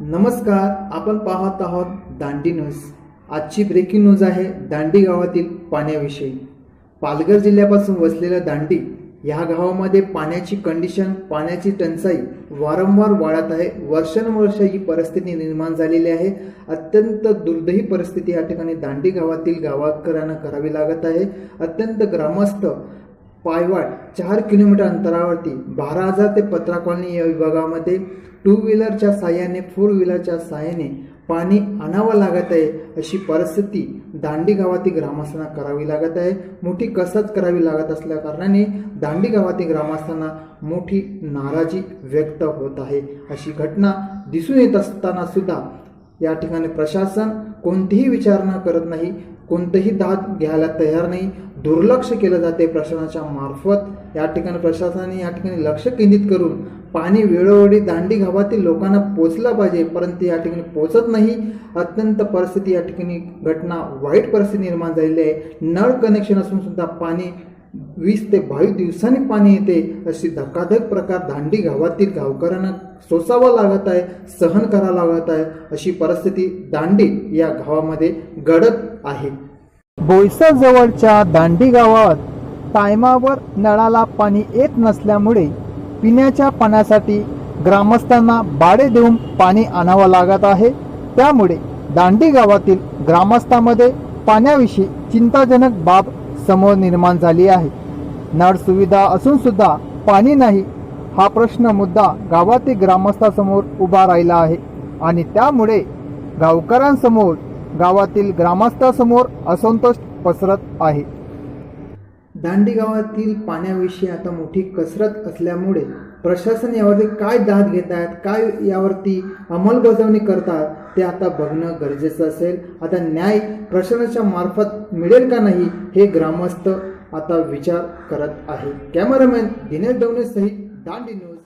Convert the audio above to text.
नमस्कार आपण पाहत आहोत दांडी न्यूज. आजची ब्रेकिंग न्यूज आहे दांडी गावातील पाण्याविषयी. पालघर जिल्ह्यापासून वसलेल्या दांडी ह्या गावामध्ये पाण्याची कंडिशन पाण्याची टंचाई वारंवार वाढत आहे. वर्षानुवर्ष ही परिस्थिती निर्माण झालेली आहे. अत्यंत दुर्दैवी परिस्थिती या ठिकाणी दांडी गावातील गावाकरांना करावी लागत आहे. अत्यंत ग्रामस्थ पायवाट चार किलोमीटर अंतरावरती बारा हजार ते पत्रा कॉलनी या विभागामध्ये टू व्हीलरच्या साह्याने फोर व्हीलरच्या साह्याने पाणी आणावं लागत आहे अशी परिस्थिती दांडी गावातील ग्रामस्थांना करावी लागत आहे. मोठी कसरत करावी लागत असल्या कारणाने दांडी गावातील ग्रामस्थांना मोठी नाराजी व्यक्त होत आहे. अशी घटना दिसून येत असताना सुद्धा या ठिकाणी प्रशासन कोणतीही विचारणा करत नाही. कोणतंही दाद घ्यायला तयार नाही दुर्लक्ष केलं जाते प्रशासनाच्या मार्फत. या ठिकाणी प्रशासनाने या ठिकाणी लक्ष केंद्रित करून पाणी वेळोवेळी दांडी गावातील लोकांना पोचलं पाहिजे परंतु या ठिकाणी पोचत नाही. अत्यंत परिस्थिती या ठिकाणी घटना वाईट परिस्थिती निर्माण झालेली आहे. नळ कनेक्शन असून सुद्धा पाणी वीस ते बावीस दिवसांनी पाणी येते अशी धक्काधक प्रकार दांडी गावातील गावकऱ्यांना सोसावा लागत आहे सहन करावा लागत आहे अशी परिस्थिती दांडी या गावामध्ये घडत आहे. बोईसा जवळच्या दांडी गावात टायमावर नळाला पाणी येत नसल्यामुळे पिण्याच्या पाण्यासाठी ग्रामस्थांना बाडे देऊन पाणी आणावं लागत आहे. त्यामुळे दांडी गावातील ग्रामस्थांमध्ये पाण्याविषयी चिंताजनक बाब समोर निर्माण झाली आहे. नळ सुविधा असून सुद्धा पाणी नाही हा प्रश्न मुद्दा गावातील ग्रामस्थासमोर उभा राहिला आहे आणि त्यामुळे गावकऱ्यांसमोर गावातील ग्रामस्थासमोर असंतोष पसरत आहे. दांडी गावातील पाण्याविषयी आता मोठी कसरत असल्यामुळे प्रशासन यावरती काय दाद घेत आहेत काय यावरती अंमलबजावणी करतात ते आता बघणं गरजेचं असेल. आता न्याय प्रशासनाच्या मार्फत मिळेल का नाही हे ग्रामस्थ आता विचार करत आहे कॅमेरामॅन दिनेश डवणे सहित दांडी न्यूज.